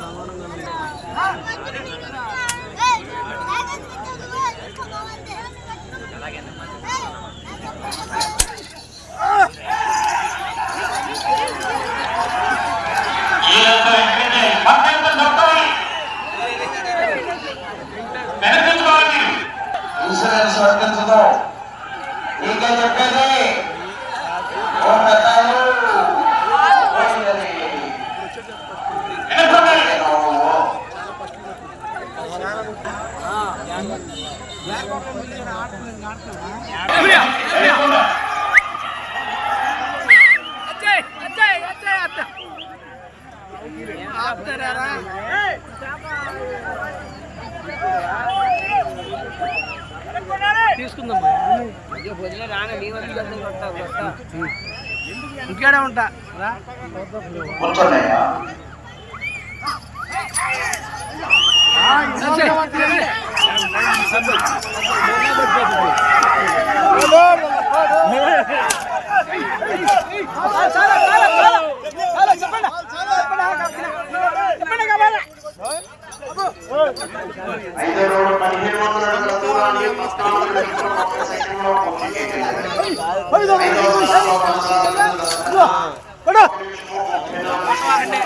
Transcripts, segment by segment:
సమానంగా తీసుకుందాం ఇంకేడే ఉంటా రా రోజు పదిహేను వందల అడుగుల దూరాన్ని పద్నాలుగు నిమిషాల ఒక్క సెకండ్లో పూర్తి చేసింది. ఐదో రోజులో కొనసాగుతున్న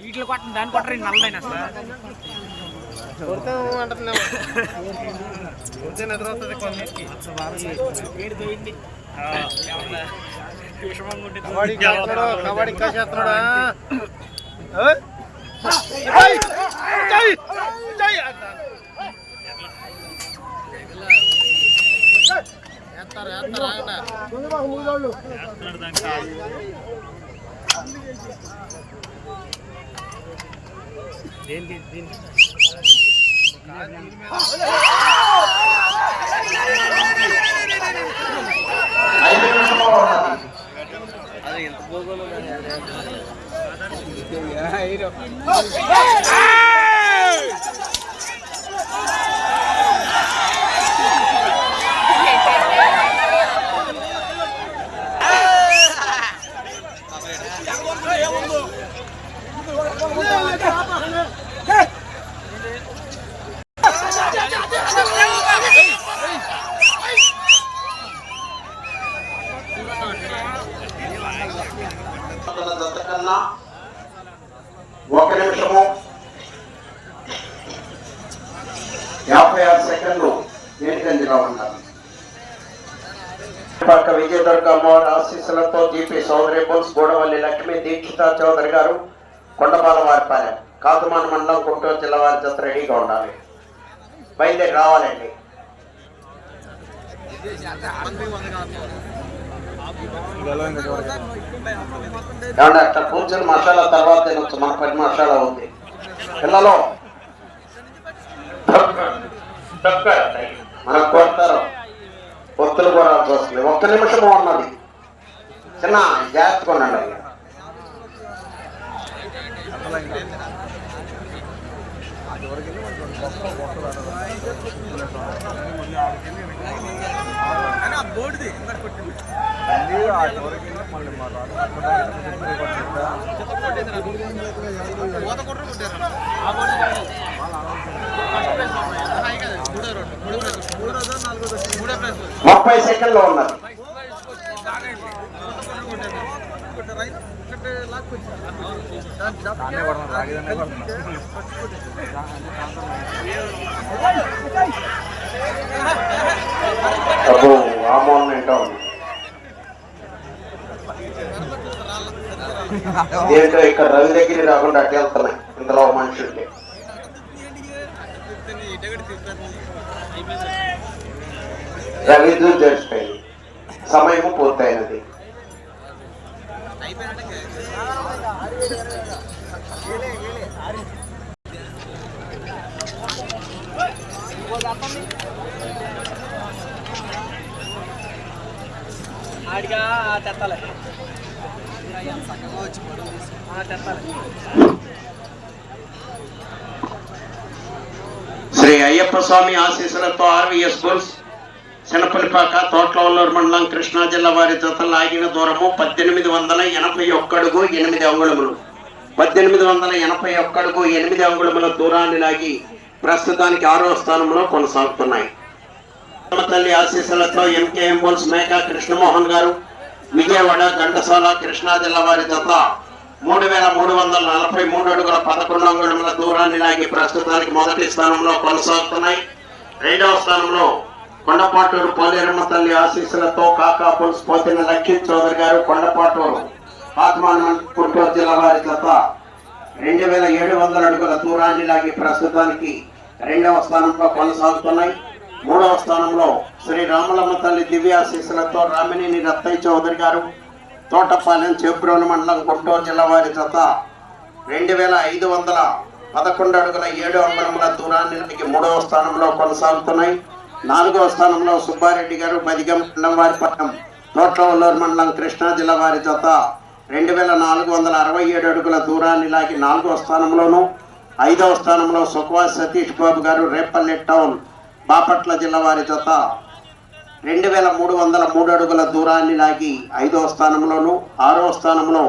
వీటిలో కొట్టండి దాన్ని కొట్టరు నల్లదైనా సార్ కబడ్డీ చేస్తున్నాడు కబడ్డీ ఇంకా దేనికి? దీనికి? ఐదు నిమిషంలో అది ఎంత భూగోళం కన్నా ఒక నిమిషము. యాభై ఆరు సెకండ్లు వెనుకంజలో ఉన్నారు పక్క విజయదుర్గ అమ్మవారి ఆశీస్సులతో జీపీ సోదరి బోల్స్ గూడవల్లి లక్ష్మి దీక్షిత చౌదరి గారు కొండపాల వారిపాలెం కాకుమాన మండలం గుంటూరు జిల్లా వారి జత రెడీగా ఉండాలి. బయలుదేరి రావాలండి. ఏమన్నా అట్లా కూర్చొని మసాలా తర్వాత తినొచ్చు మన పది మసాలా ఉంది. పిల్లలు మనకు కొడతారు. ఒత్తులు కూడా వస్తుంది ఒక్క నిమిషము ఉన్నది. చిన్న జాగ్రత్తగా ఉండండి ముప్పై సెకండ్లో ఉన్నారు. దాన్నే కొడతాను రాగిదాన్నే అబ్బో ఆమోన్ ఏంటో ఉంది. ఇక్కడ రవి దగ్గర రాకుండా అట్లా వెళ్తున్నాయి ఇంతలో మనుషుల్ని రవి తెలిసిపోయింది సమయము పూర్తయినది. ఆడిగా తెత్తాలి తెత్తాలి. శ్రీ అయ్యప్ప స్వామి ఆశీస్సులతో ఆర్వీఎస్ బుల్స్ శనపల్లిపాక తోట్లవల్లూరు మండలం కృష్ణా జిల్లా వారి జత లాగిన దూరము పద్దెనిమిది వందల ఎనభై ఒక్కడుగు ఎనిమిది అంగుళములు. పద్దెనిమిది వందల ఎనభై ఒక్కడుగు ఎనిమిది అంగుళముల దూరాన్ని లాగి ప్రస్తుతానికి ఆరో స్థానంలో కొనసాగుతున్నాయి. తల్లి ఆశీస్సులతో ఎంకేఎం బుల్స్ మేకా కృష్ణమోహన్ గారు విజయవాడ ఘంటసాల కృష్ణా జిల్లా వారి జత మూడు వేల మూడు వందల నలభై మూడు అడుగుల పదకొండు అంగుళముల దూరాన్ని లాగి ప్రస్తుతానికి మొదటి స్థానంలో కొనసాగుతున్నాయి. రెండవ స్థానంలో కొండపాటూరు పోలేరమ్మ తల్లి ఆశీస్సులతో కాకా పులుసు పోతిన లక్ష్మీ చౌదరి గారు కొండపాటూరు ఆత్మాన గుంటూరు జిల్లా వారి జత రెండు వేల ఏడు వందల అడుగుల దూరాన్ని లాగి ప్రస్తుతానికి రెండవ స్థానంలో కొనసాగుతున్నాయి. మూడవ స్థానంలో శ్రీ రామలమ్మ తల్లి దివ్యాశీస్సులతో రామినేని రత్తయ్య చౌదరి గారు తోటపాలెం చేబ్రోలు మండలం గుంటూరు జిల్లా వారి జత రెండు వేల ఐదు వందల పదకొండు అడుగుల ఏడు అంగుళముల దూరాన్ని లాగి మూడవ స్థానంలో కొనసాగుతున్నాయి. నాలుగవ స్థానంలో సుబ్బారెడ్డి గారు బదిగం మండలం తోట్లవల్లూరు మండలం కృష్ణా జిల్లా వారి జత రెండు వేల నాలుగు వందల అరవై ఏడు అడుగుల దూరాన్ని లాగి నాలుగవ స్థానంలోను ఐదవ స్థానంలో సుఖవాస్ సతీష్ బాబు గారు రేపల్లె టౌన్ బాపట్ల జిల్లా వారి జత రెండు వేల మూడు వందల మూడు అడుగుల దూరాన్ని లాగి ఐదవ స్థానంలోను ఆరవ స్థానంలో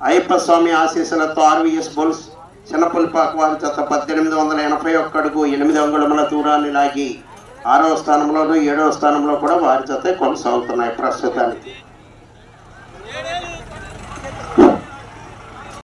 అయ్యప్ప స్వామి ఆశీస్సులతో ఆర్వీఎస్ బుల్స్ చిన్నపుల్పాకు వారి జత పద్దెనిమిది వందల ఎనభై ఒక్క అడుగు ఎనిమిది అంగుళముల దూరాన్ని లాగి ఆరవ స్థానంలోను ఏడవ స్థానంలో కూడా వారి జత కొనసాగుతున్నాయి ప్రస్తుతానికి.